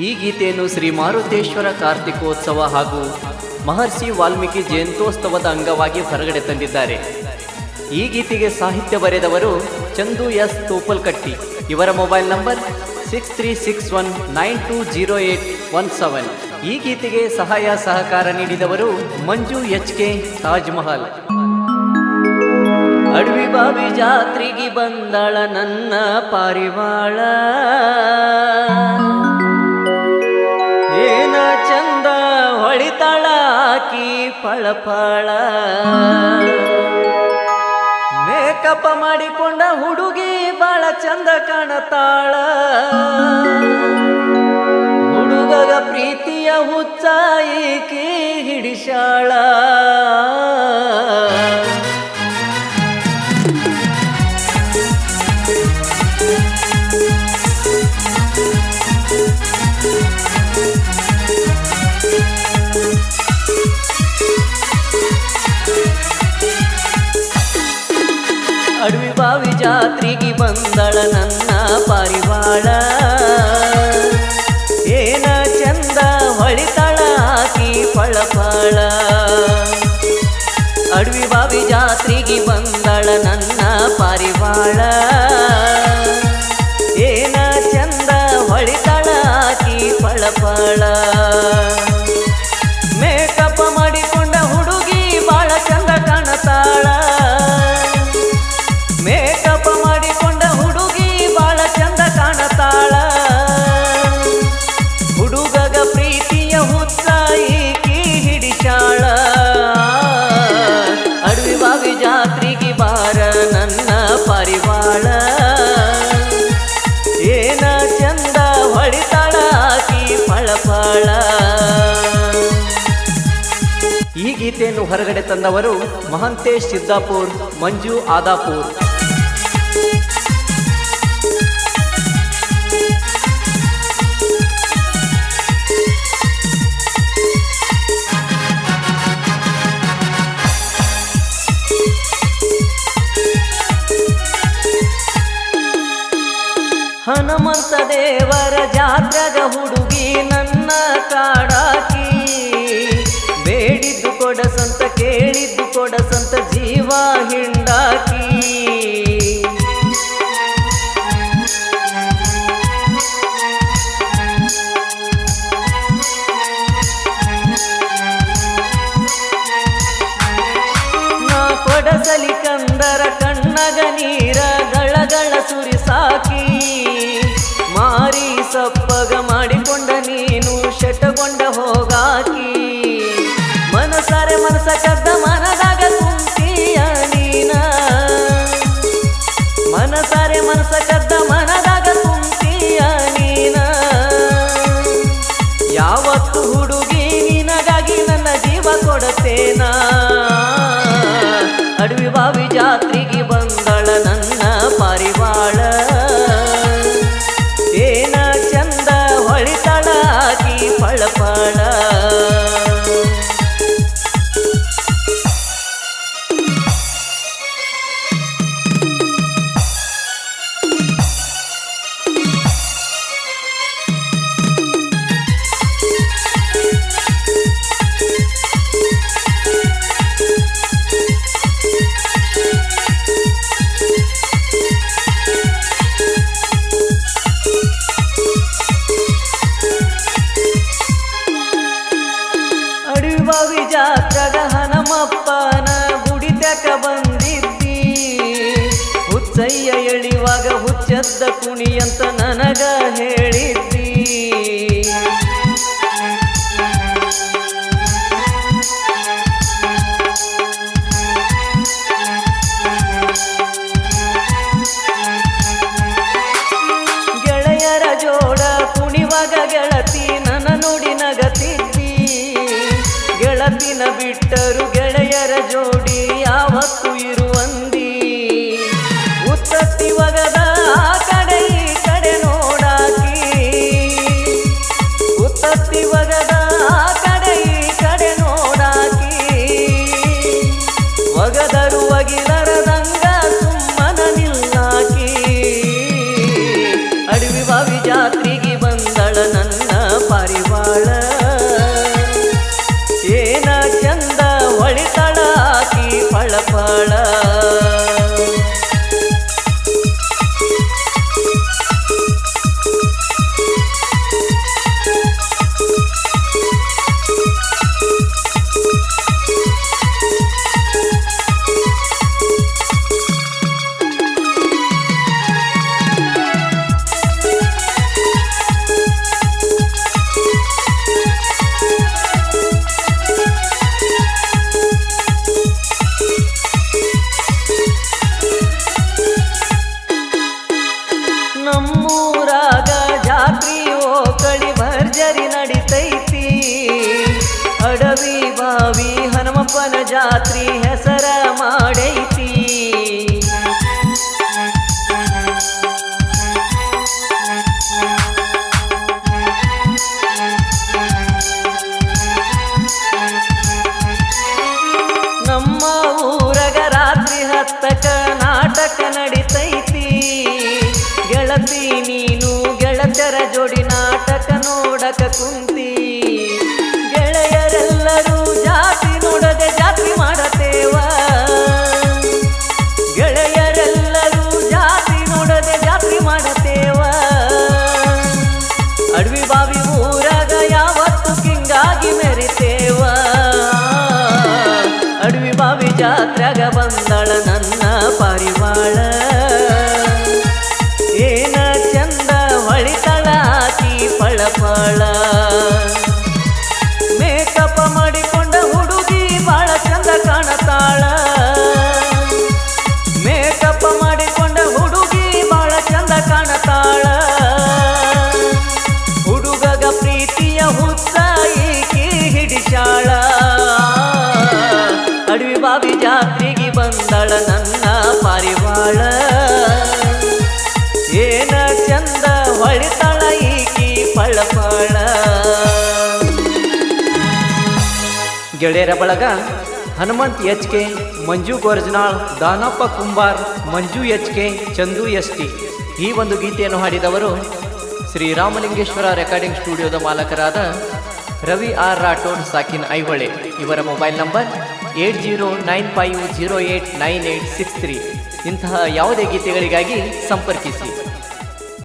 ಈ ಗೀತೆಯನ್ನು ಶ್ರೀ ಮಾರುತೇಶ್ವರ ಕಾರ್ತಿಕೋತ್ಸವ ಹಾಗೂ ಮಹರ್ಷಿ ವಾಲ್ಮೀಕಿ ಜಯಂತ್ಯೋತ್ಸವದ ಅಂಗವಾಗಿ ಹೊರಗಡೆ ತಂದಿದ್ದಾರೆ. ಈ ಗೀತೆಗೆ ಸಾಹಿತ್ಯ ಬರೆದವರು ಚಂದು ಎಸ್ ತೋಪಲ್ಕಟ್ಟಿ. ಇವರ mobile number six three six one nine two zero eight one seven. ಈ ಗೀತೆಗೆ ಸಹಾಯ ಸಹಕಾರ ನೀಡಿದವರು ಮಂಜು ಎಚ್ ಕೆ ತಾಜ್ ಮಹಲ್ ಅಡವಿ ಬಾವಿ ಜಾತ್ರೆಗೆ ಬಂದಳ ನನ್ನ ಪಾರಿವಾಳ. ಪಳಪಳ ಮೇಕಪ್ ಮಾಡಿಕೊಂಡ ಹುಡುಗಿ ಬಾಳ ಚಂದ ಕಾಣತಾಳ. ಜಾತ್ರೆಗೆ ಬಂದಳ ನನ್ನ ಪಾರಿವಾಳ. ಏನ ಚಂದ ಹೊಳಿತಾಳ ಆಕಿ ಫಳಫಳ ಅಡವಿ ಬಾವಿ ಜಾತ್ರೆಗೆ ಬಂದಳ ನನ್ನ ಪಾರಿವಾಳ. ಏನ ಚಂದ ಹೊಳಿತಾಳ ಆಕಿ ಫಳಫಳ ಗೀತೆಯನ್ನು ಹೊರಗಡೆ ತಂದವರು ಮಹಂತೇಶ್ ಸಿದ್ದಾಪುರ್ ಮಂಜು ಆದಾಪುರ್. ಹನುಮಂತ ದೇವರ ಜಾತ್ರೆಗ ಹುಡುಗಿ ನನ್ನ ಕಾಡಾಕಿ ಕೊಡಸಂತ ಕೊಡ ಸಂತ ಜೀವ ಹಿಂಡಾಕಿ. ನಾ ಕೊಡಸಲಿ ಕಂದರ ಕಣ್ಣಗ ನೀರ ಗಳಗಳ ಸುರಿಸಾಕಿ ಮಾರಿ ಸಪ್ಪಗ ಮಾಡಿಕೊಂಡ ನೀನು ಶಟಗೊಂಡ ಹೋಗಾಕಿ. ಮನಸಾರೆ ಮನಸ ಕದ್ದ ಮನದಾಗ ಕುಂತೀಯ ನೀನ. ಮನಸಾರೆ ಮನಸ ಕದ್ದ ಮನದಾಗ ಕುಂತೀಯ ನೀನ. ಯಾವತ್ತು ಹುಡುಗಿ ನಿನಗಾಗಿ ನನ್ನ ಜೀವ ಕೊಡತೇನಾ? ಅಡವಿ ಬಾವಿ ಜಾತ್ರೆಗೆ ಹುಚ್ಚದ್ದ ಕುಣಿ ಅಂತ ನನಗ ಹೇಳಿದ್ದಿ. ಗೆಳೆಯರ ಜೋಡ ಕುಣಿವಾಗ ಗೆಳತಿ ನನ್ನ ನೋಡಿ ನಗತಿದ್ದಿ. ಗೆಳತಿನ ಬಿಟ್ಟರು ಗೆಳೆಯರ ಜೋಡಿ ಯಾವತ್ತು ಇರುವಂದಿ ಹನುಮಪ್ಪನ ಜಾತ್ರಿ ಹೆಸರ ಮಾಡೈತಿ. ನಮ್ಮ ಊರಗ ರಾತ್ರಿ ಹತ್ತಕ ನಾಟಕ ನಡಿತೈತಿ. ಗೆಳತಿ ನೀನು ಗೆಳತರ ಜೋಡಿ ನಾಟಕ ನೋಡಕ ಕುಂತಿ. ಅಡವಿ ಫಳಫಳ ಗೆಳೆಯರ ಬಳಗ Hanumant H K, Manju Gorjanal, Danappa Kumbar, Manju H K, Chandu S T. ಈ ಒಂದು ಗೀತೆಯನ್ನು ಹಾಡಿದವರು ಶ್ರೀರಾಮಲಿಂಗೇಶ್ವರ ರೆಕಾರ್ಡಿಂಗ್ ಸ್ಟುಡಿಯೋದ ಮಾಲಕರಾದ ರವಿ ಆರ್ ರಾಠೋಡ್, ಸಾಕಿನ್ ಐಹೊಳೆ. ಇವರ mobile number eight zero nine five zero eight nine eight six three. ಇಂತಹ ಯಾವುದೇ ಗೀತೆಗಳಿಗಾಗಿ ಸಂಪರ್ಕಿಸಿ.